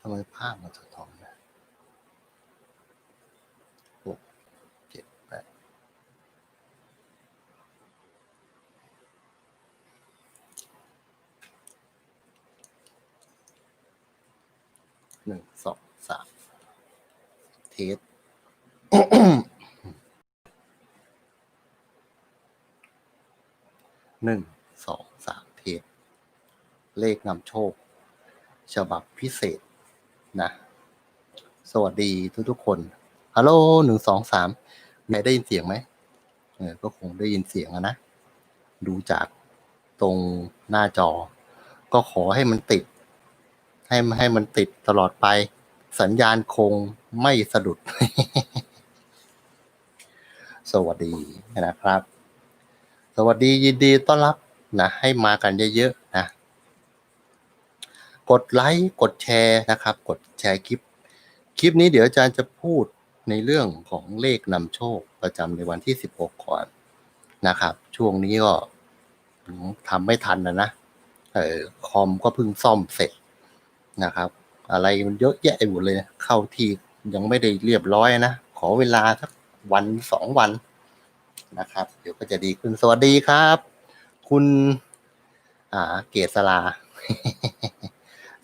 ทำไมภาพมันสะท้อนนะหกเจ็ดแปดหนึ่งสองสามเทสหนึ่งสองสามเทปเลขนำโชค ฉบับพิเศษ นะ สวัสดีทุกๆคน ฮัลโหลหนึ่งสองสามแม่ได้ยินเสียงไหมเออก็คงได้ยินเสียงอะนะ ดูจากตรงหน้าจอ ก็ขอให้มันติด ให้ให้มันติดตลอดไป สัญญาณคงไม่สะดุด สวัสดีนะครับ สวัสดียินดีต้อนรับนะให้มากันเยอะ กดไลค์กดแชร์นะครับ กดแชร์คลิป คลิปนี้เดี๋ยวอาจารย์จะพูดในเรื่องของเลขนำโชคประจำในวันที่ 16 ก่อนนะครับ ช่วงนี้ก็ทำไม่ทันนะนะเออคอมก็เพิ่งซ่อมเสร็จนะครับ อะไรมันเยอะแยะหมดเลยนะเข้าที่ยังไม่ได้เรียบร้อยนะ ขอเวลาสักวันสองวันนะครับ เดี๋ยวก็จะดีขึ้นสวัสดีครับ คุณ อ่า เกษรา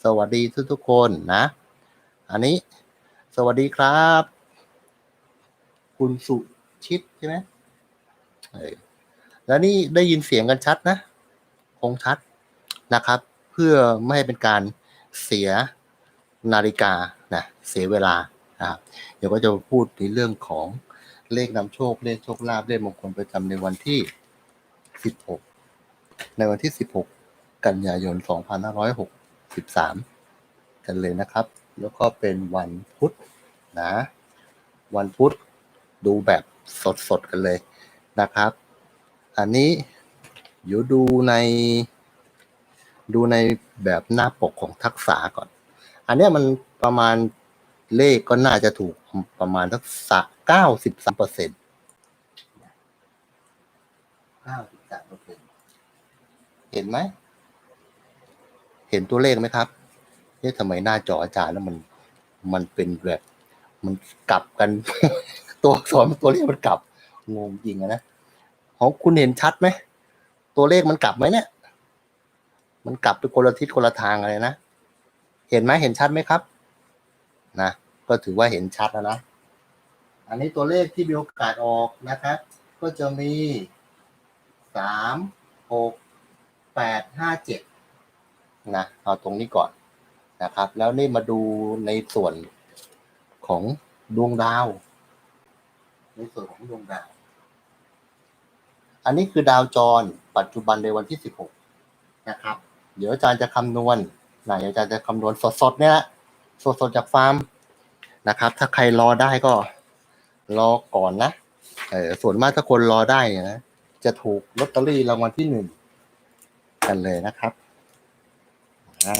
สวัสดีทุกๆคนนะ อันนี้สวัสดีครับ คุณสุชิตใช่ไหมแล้วนี่ได้ยินเสียงกันชัดนะ คงชัดนะครับ เพื่อไม่ให้เป็นการเสียนาฬิกานะเสียเวลานะครับเดี๋ยวก็จะพูดในเรื่องของเลขนำโชค เลขโชคลาภเลขมงคลประจำในวันที่ 16 ในวันที่ 16 กันยายน 2563กันเลยนะครับ แล้วก็เป็นวันพุธนะ วันพุธดูแบบสดๆกันเลยนะครับ อันนี้เดี๋ยวดูในดูในแบบหน้าปกของทักษะก่อน อันเนี้ยมันประมาณเลขก็น่าจะถูกประมาณสักสักเก้าสิบสามเปอร์เซ็นต์เก้าสิบสามเปอร์เซ็นต์เห็นไหมเห็นตัวเลขไหมครับเนี่ยทำไมหน้าจออาจารย์แล้วมันมันเป็นแบบมันกลับกัน ตัวอักษรตัวเลขมันกลับงงจริงนะของคุณเห็นชัดไหมตัวเลขมันกลับไหมเนี่ย มันกลับไปคนละทิศคนละทางอะไรนะเห็นไหมเห็นชัดไหมครับ นะก็ถือว่าเห็นชัดแล้วนะอันนี้ตัวเลขที่มีโอกาสออกนะครับก็จะมีสามหกแปดห้าเจ็ด นะเอาตรงนี้ก่อนนะครับ แล้วนี่มาดูในส่วนของดวงดาว ในส่วนของดวงดาว อันนี้คือดาวจร ปัจจุบันในวันที่สิบหกนะครับ เดี๋ยวอาจารย์จะคำนวณนะเดี๋ยวอาจารย์จะคำนวณสดๆเนี่ยสดๆจากฟาร์มนะครับ ถ้าใครรอได้ก็รอก่อนนะเออส่วนมากถ้าคนรอได้เนี่ยนะจะถูกลอตเตอรี่รางวัลที่หนึ่งกันเลยนะครับะ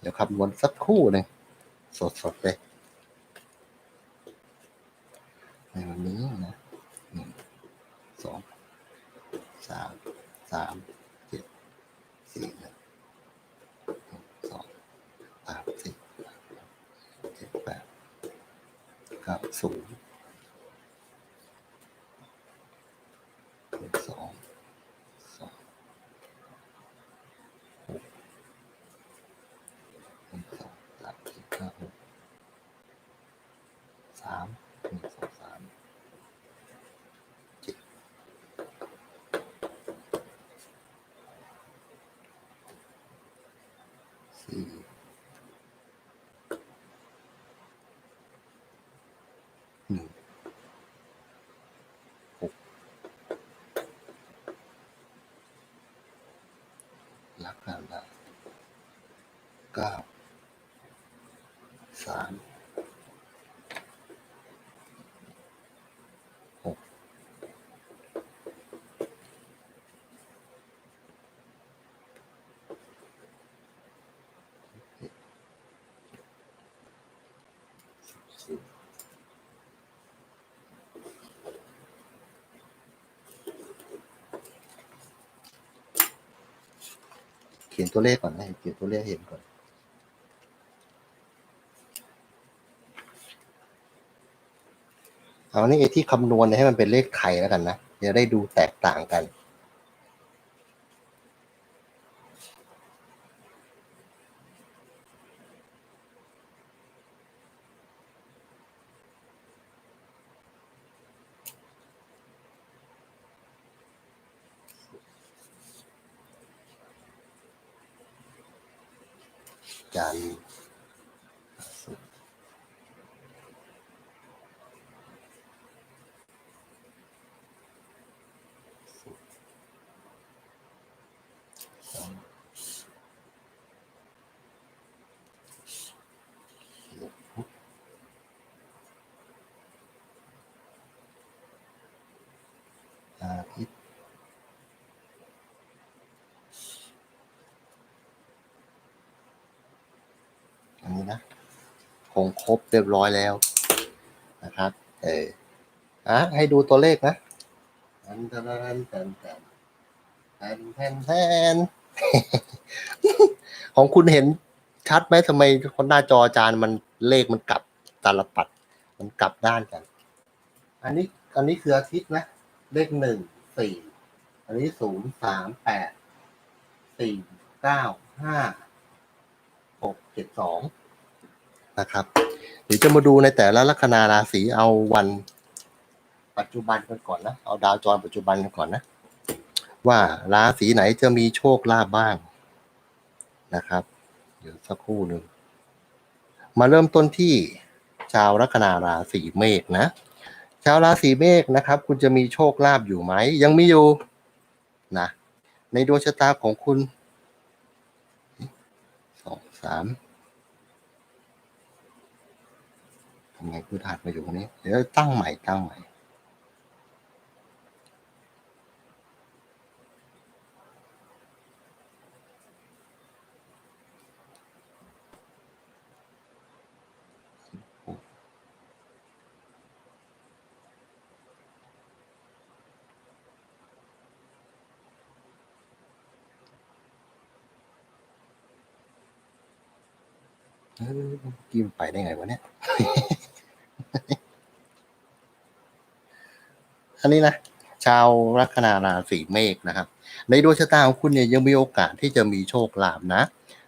เดี๋ยวคำนวณสักคู่หนึ่งสดๆเลยในวันนี้นะหนึ่งสองสามสามเจ็ดสี่หนึ่งสองสามสี่เจ็ดแปดเก้าศูนย์หนึ่งสองสองหกหนึ่งสองสามสี่ห้าหกสามหนึ่งสองสามเจ็ดสี่หนึ่งหก ห้าเก้าสาม ขียนตัวเลขก่อนนะเขียนตัวเลขเห็นก่อนเอานี่ไอ้ที่คำนวณให้มันเป็นเลขไทยแล้วกันนะจะได้ดูแตกต่างกัน จันทร์ศุกร์ศุกร์เสาร์พุธอาทิตย์อันนี้นะ คงครบเรียบร้อยแล้วนะครับ เอออะให้ดูตัวเลขนะแทนแทนแทนแทนแทนแทนแทนของคุณเห็นชัดไหมทำไมคนหน้าจออาจารย์มันเลขมันกลับตาลปัด มันกลับด้านกัน อันนี้อันนี้คืออาทิตย์นะ เลขหนึ่งสี่อันนี้ศูนย์สามแปดสี่เก้าห้าหกเจ็ดสอง นะครับเดี๋ยวจะมาดูในแต่ละลัคนาราศีเอาวันปัจจุบันกันก่อนนะเอาดาวจรปัจจุบันกันก่อนนะ ว่าราศีไหนจะมีโชคลาภบ้างนะครับ เดี๋ยวสักครู่หนึ่งมาเริ่มต้นที่ชาวลัคนาราศีเมษนะชาวราศีเมษนะครับ คุณจะมีโชคลาภอยู่ไหม ยังมีอยู่นะในดวงชะตาของคุณสองสาม ทำไงพื้นฐานมาอยู่ตรงนี้ เดี๋ยวตั้งใหม่ตั้งใหม่เอ้ยเมื่อกี้มันไปได้ไงวะเนี่ย อันนี้นะชาวลัคนาราศีเมษนะครับ ในดวงชะตาของคุณเนี่ยยังมีโอกาสที่จะมีโชคลาภนะ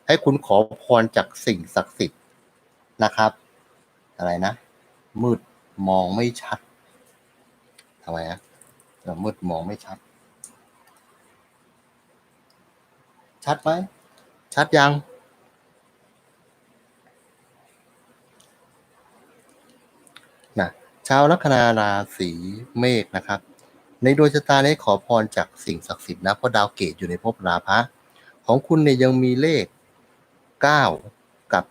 ให้คุณขอพรจากสิ่งศักดิ์สิทธิ์นะครับ อะไรนะ มืดมองไม่ชัดทำไมอะมืดมองไม่ชัด ชัดไหมชัดยัง นะ ชาวลัคนาราศีเมษนะครับ ในดวงชะตานี้ขอพรจากสิ่งศักดิ์สิทธิ์นะเพราะดาวเกตอยู่ในภพราพะของคุณเนี่ยยังมีเลข 9 กับ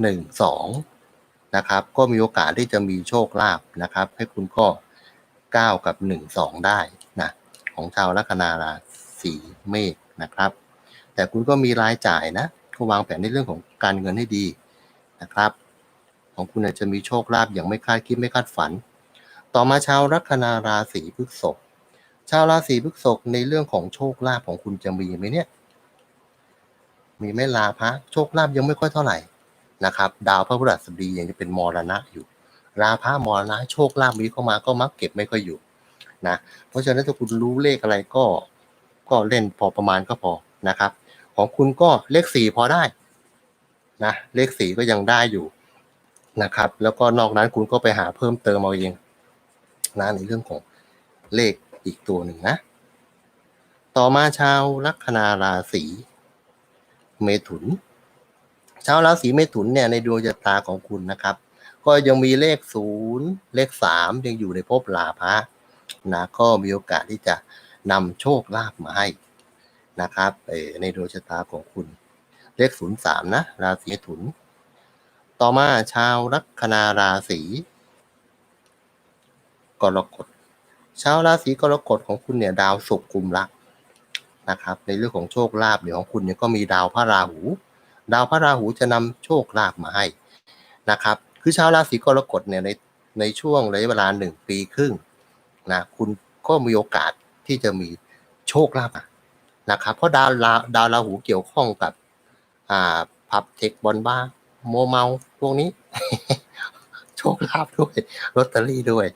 1 2 นะครับ ก็มีโอกาสที่จะมีโชคลาภนะครับ ให้คุณก็ 9 กับ 1 2 ได้นะของชาวลัคนาราศีเมษนะครับ แต่คุณก็มีรายจ่ายนะก็วางแผนในเรื่องของการเงินให้ดีนะครับ ของคุณอาจจะมีโชคลาภอย่างไม่คาดคิดไม่คาดฝัน ต่อมาชาวลัคนาราศีพฤษภชาวราศีพฤษภในเรื่องของโชคลาภของคุณจะมีไหมเนี่ย มีไม่ลาภะโชคลาภยังไม่ค่อยเท่าไหร่นะครับ ดาวพระพฤหัสบดียังจะเป็นมรณะอยู่ ราภะมรณะโชคลาภมีเข้ามาก็มักเก็บไม่ค่อยอยู่นะ เพราะฉะนั้นถ้าคุณรู้เลขอะไรก็ก็เล่นพอประมาณก็พอนะครับ ของคุณก็เลขสี่พอได้นะเลขสี่ก็ยังได้อยู่ นะครับ แล้วก็นอกนั้นคุณก็ไปหาเพิ่มเติมเอาเองนะในเรื่องของเลขอีกตัวหนึ่งนะ ต่อมาชาวลัคนาราศีเมถุน ชาวราศีเมถุนเนี่ยในดวงชะตาของคุณนะครับ ก็ยังมีเลขศูนย์เลขสามยังอยู่ในภพลาภะนะก็มีโอกาสที่จะนำโชคลาภมาให้นะครับในดวงชะตาของคุณ เลขศูนย์สามนะ ราศีเมถุน ต่อมาชาวลัคนาราศีกรกฎชาวราศีกรกฎของคุณเนี่ยดาวศุกร์กุมรักนะครับ ในเรื่องของโชคลาภเนี่ยของคุณเนี่ยก็มีดาวพระราหู ดาวพระราหูจะนำโชคลาภมาให้นะครับ คือชาวราศีกรกฎเนี่ยในในช่วงระยะเวลาหนึ่งปีครึ่งนะคุณก็มีโอกาสที่จะมีโชคลาภนะครับ เพราะดาวราดาวราหูเกี่ยวข้องกับอ่าพับเทคบอลบ้า โมเมาพวกนี้ โชคลาภด้วยลอตเตอรี่ด้วย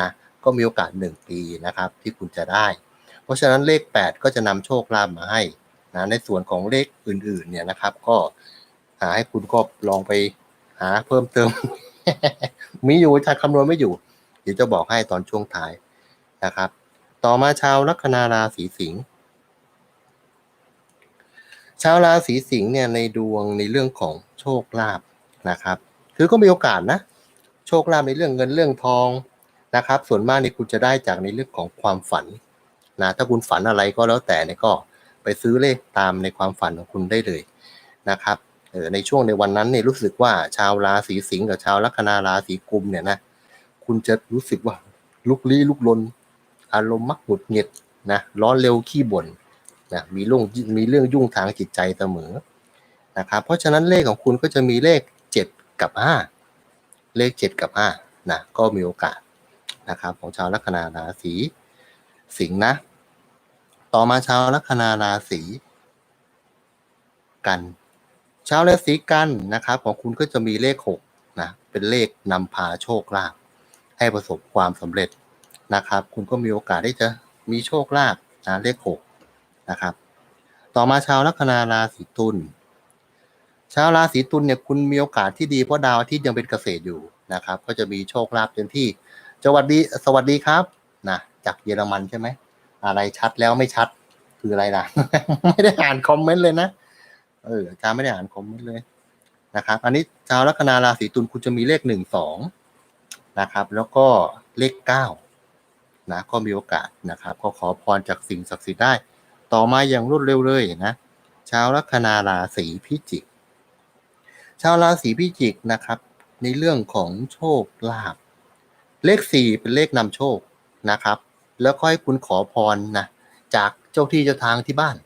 นะก็มีโอกาสหนึ่งปีนะครับ ที่คุณจะได้ เพราะฉะนั้นเลข 8 ก็จะนำโชคลาภมาให้นะในส่วนของเลขอื่นๆ เนี่ยนะครับ ก็หาให้คุณก็ลองไปหาเพิ่มเติม มีอยู่ถ้าคำนวณไม่อยู่ เดี๋ยวจะบอกให้ตอนช่วงท้ายนะครับ ต่อมาชาวลัคนาราศีสิงห์ ชาวราศีสิงห์เนี่ยในดวงในเรื่องของโชคลาภนะครับ คือก็มีโอกาสนะ โชคลาภในเรื่องเงินเรื่องทองนะครับ ส่วนมากเนี่ยคุณจะได้จากในเรื่องของความฝันนะถ้าคุณฝันอะไรก็แล้วแต่เนี่ยก็ไปซื้อเลขตามในความฝันของคุณได้เลยนะครับเออในช่วงในวันนั้นเนี่ยรู้สึกว่าชาวราศีสิงห์กับชาวลัคนาราศีกุมเนี่ยนะคุณจะรู้สึกว่าลุกลี้ลุกลน อารมณ์มักหงุดหงิดนะร้อนเร็วขี้บ่น นะมีเรื่องมีเรื่องยุ่งทางจิตใจเสมอนะครับเพราะฉะนั้นเลขของคุณก็จะมีเลข 7 กับ 5 เลข 7 กับ5นะก็มีโอกาสนะครับของชาวลัคนาราศีสิงห์นะ ต่อมาชาวลัคนาราศีกัน ชาวราศีกันนะครับของคุณก็จะมีเลข6นะเป็นเลขนำพาโชคลาภให้ประสบความสำเร็จนะครับ คุณก็มีโอกาสที่จะมีโชคลาภนะเลขหก นะครับ ต่อมาชาวลัคนาราศีตุลชาวราศีตุลเนี่ยคุณมีโอกาสที่ดีเพราะดาวอาทิตย์ยังเป็นเกษตรอยู่นะครับ ก็จะมีโชคลาภเต็มที่สวัสดีสวัสดีครับนะจากเยอรมันใช่ไหมอะไรชัดแล้วไม่ชัดคืออะไรล่ะ ไม่ได้อ่านคอมเมนต์เลยนะเอออาจารย์ไม่ได้อ่านคอมเมนต์เลยนะครับ อันนี้ชาวลัคนาราศีตุลคุณจะมีเลขหนึ่งสองนะครับ แล้วก็เลขเก้านะก็มีโอกาสนะครับ ก็ขอพรจากสิ่งศักดิ์สิทธิ์ได้ ต่อมาอย่างรวดเร็วเลยนะ ชาวลัคนาราศีพิจิก ชาวราศีพิจิกนะครับ ในเรื่องของโชคลาภเลขสี่เป็นเลขนำโชคนะครับ แล้วค่อยคุณขอพรนะจากเจ้าที่เจ้าทางที่บ้าน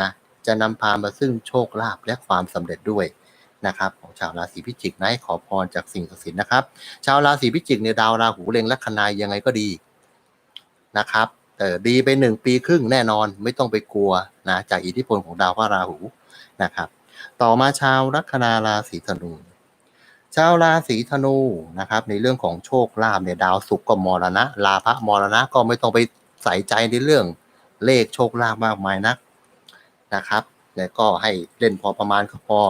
นะจะนำพามาซึ่งโชคลาภและความสำเร็จด้วยนะครับของชาวราศีพิจิกนะให้ขอพรจากสิ่งศักดิ์สิทธิ์นะครับ ชาวราศีพิจิกเนี่ยดาวราหูเล็งลัคนายยังไงก็ดีนะครับ เออดีไปหนึ่งปีครึ่งแน่นอนไม่ต้องไปกลัวนะจากอิทธิพลของดาวพระราหูนะครับ ต่อมาชาวลัคนาราศีธนู ชาวราศีธนูนะครับ ในเรื่องของโชคลาภเนี่ยดาวศุกร์ก็มรณะลาภมรณะก็ไม่ต้องไปใส่ใจในเรื่องเลขโชคลาภมากมายนักนะครับ แล้วก็ให้เล่นพอประมาณก็พอ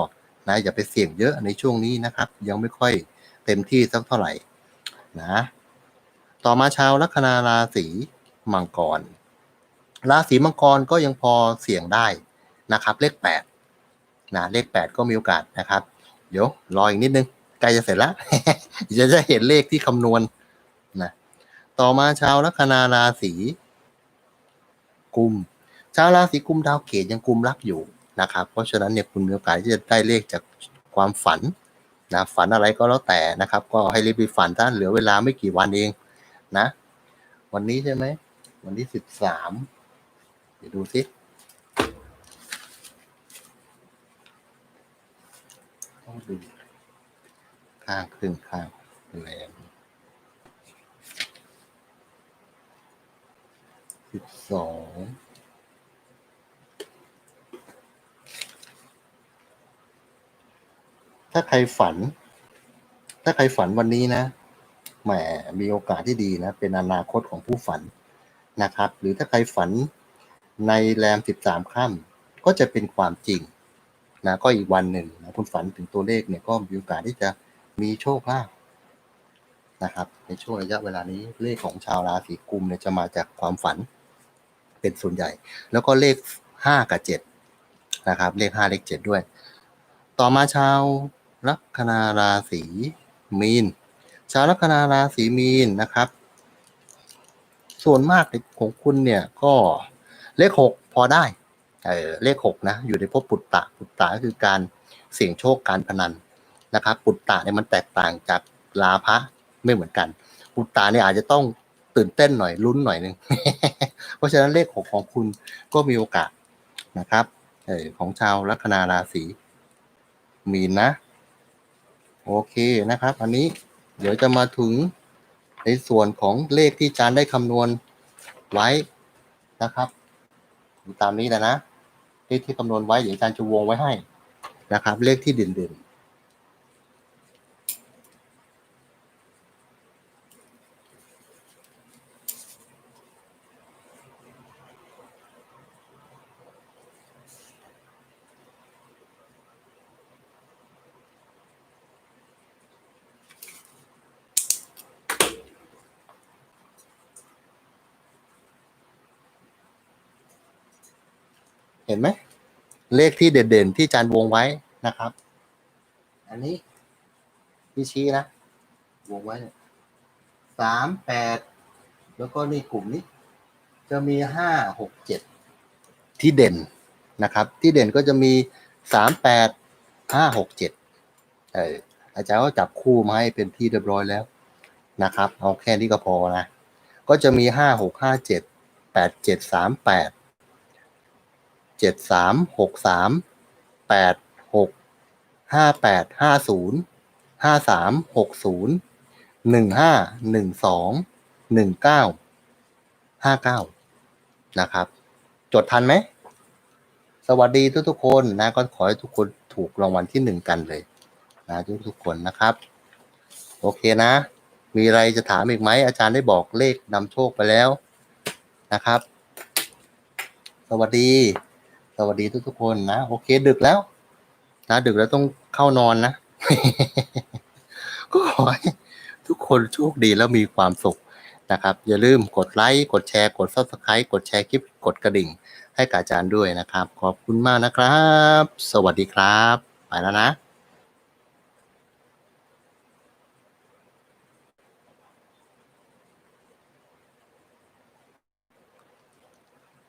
นะอย่าไปเสี่ยงเยอะในช่วงนี้นะครับ ยังไม่ค่อยเต็มที่สักเท่าไหร่นะต่อมาชาวลัคนาราศี มังกร ราศีมังกรก็ยังพอเสี่ยงได้นะครับ เลขแปดนะเลขแปดก็มีโอกาสนะครับ เดี๋ยวรออีกนิดนึงใกล้จะเสร็จแล้วเดี๋ยวจะเห็นเลขที่คำนวณนะต่อมาชาวลัคนาราศีกุมชาวราศีกุมดาวเกตยังกุมรับอยู่นะครับ เพราะฉะนั้นเนี่ยคุณมีโอกาสที่จะได้เลขจากความฝันนะฝันอะไรก็แล้วแต่นะครับ ก็ให้รีบไปฝันถ้าเหลือเวลาไม่กี่วันเองนะ วันนี้ใช่ไหม วันที่สิบสามเดี๋ยวดูสิต้องดูข้างครึ่งข้างแรงสิบสองถ้าใครฝัน ถ้าใครฝันวันนี้นะแหมมีโอกาสที่ดีนะ เป็นอนาคตของผู้ฝัน นะครับ หรือถ้าใครฝันในแรมสิบสามค่ำก็จะเป็นความจริงนะก็อีกวันหนึ่งนะคุณฝันถึงตัวเลขเนี่ยก็มีโอกาสที่จะมีโชคลาภนะครับ ในช่วงระยะเวลานี้เลขของชาวราศีกุมเนี่ยจะมาจากความฝันเป็นส่วนใหญ่ แล้วก็เลขห้ากับเจ็ดนะครับ เลขห้าเลขเจ็ดด้วย ต่อมาชาวลัคนาราศีมีน ชาวลัคนาราศีมีนนะครับ ส่วนมากของคุณเนี่ยก็เลขหกพอได้เออเลขหกนะอยู่ในภพปุตตะปุตตะก็คือการเสี่ยงโชคการพนันนะครับปุตตะเนี่ยมันแตกต่างจากลาภะไม่เหมือนกัน ปุตตะเนี่ยอาจจะต้องตื่นเต้นหน่อยลุ้นหน่อยนึง เพราะฉะนั้นเลขหกของคุณก็มีโอกาสนะครับเออของชาวลัคนาราศีมีนนะ โอเคนะครับ อันนี้เดี๋ยวจะมาถึง ในส่วนของเลขที่อาจารย์ได้คำนวณไว้นะครับดูตามนี้แหละนะเลขที่คำนวณไว้เดี๋ยวอาจารย์จะวงไว้ให้นะครับ เลขที่เด่น ห็นไหม เลขที่เด่นๆที่จารย์วงไว้นะครับ อันนี้พี่ชี้นะ วงไว้สามแปดแล้วก็นี่กลุ่มนี้ จะมีห้าหกเจ็ดที่เด่นนะครับ ที่เด่นก็จะมีสามแปดห้าหกเจ็ดเอออาจารย์ก็จับคู่มาให้เป็นที่เรียบร้อยแล้วนะครับ เอาแค่นี้ก็พอนะ ก็จะมีห้าหกห้าเจ็ดแปดเจ็ดสามแปด เจ็ดสามหกสามแปดหกห้าแปดห้าศูนย์ห้าสามหกศูนย์หนึ่งห้าหนึ่งสองหนึ่งเก้าห้าเก้านะครับ จดทันไหม สวัสดีทุกทุกคนนะ ก็ขอให้ทุกคนถูกรางวัลที่หนึ่งกันเลย นะทุกทุกคนนะครับ โอเคนะ มีอะไรจะถามอีกไหม อาจารย์ได้บอกเลขนำโชคไปแล้วนะครับ สวัสดี สวัสดีทุกทุกๆคนนะ โอเค ดึกแล้วนะดึกแล้วต้องเข้านอนนะ ก็ขอให้ทุกคนโชคดีแล้วมีความสุขนะครับ อย่าลืมกดไลค์ กดแชร์ กด subscribe กดแชร์คลิป กดกระดิ่ง ให้กับอาจารย์ด้วยนะครับ ขอบคุณมากนะครับ สวัสดีครับ ไปแล้วนะ